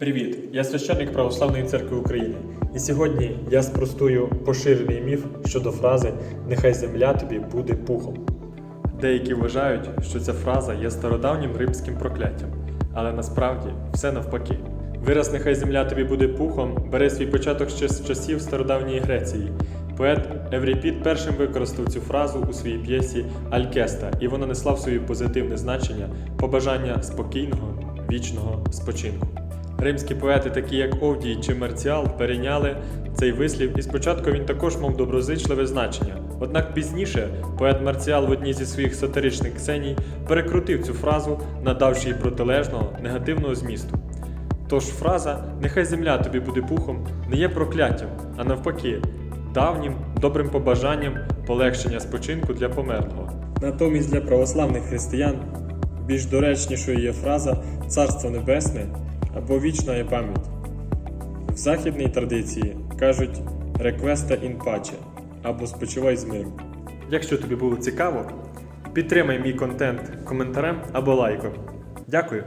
Привіт! Я священник Православної церкви України. І сьогодні я спростую поширений міф щодо фрази Нехай земля тобі буде пухом. Деякі вважають, що ця фраза є стародавнім римським прокляттям, але насправді все навпаки. Вираз Нехай земля тобі буде пухом бере свій початок ще з часів стародавньої Греції. Поет Евріпід першим використав цю фразу у своїй п'єсі Алькеста, і вона несла в собі позитивне значення побажання спокійного, вічного спочинку. Римські поети, такі як Овдій чи Мерціал, перейняли цей вислів, і спочатку він також мав доброзичливе значення. Однак пізніше поет Марціал в одній зі своїх сатиричних ксеній перекрутив цю фразу, надавши їй протилежного негативного змісту. Тож фраза Нехай земля тобі буде пухом не є прокляттям, а навпаки, давнім добрим побажанням полегшення спочинку для померлого. Натомість для православних християн більш доречнішою є фраза Царство Небесне або вічна є пам'ять. В західній традиції кажуть реквеста ін паче або спочивай з миром. Якщо тобі було цікаво, підтримай мій контент коментарем або лайком. Дякую!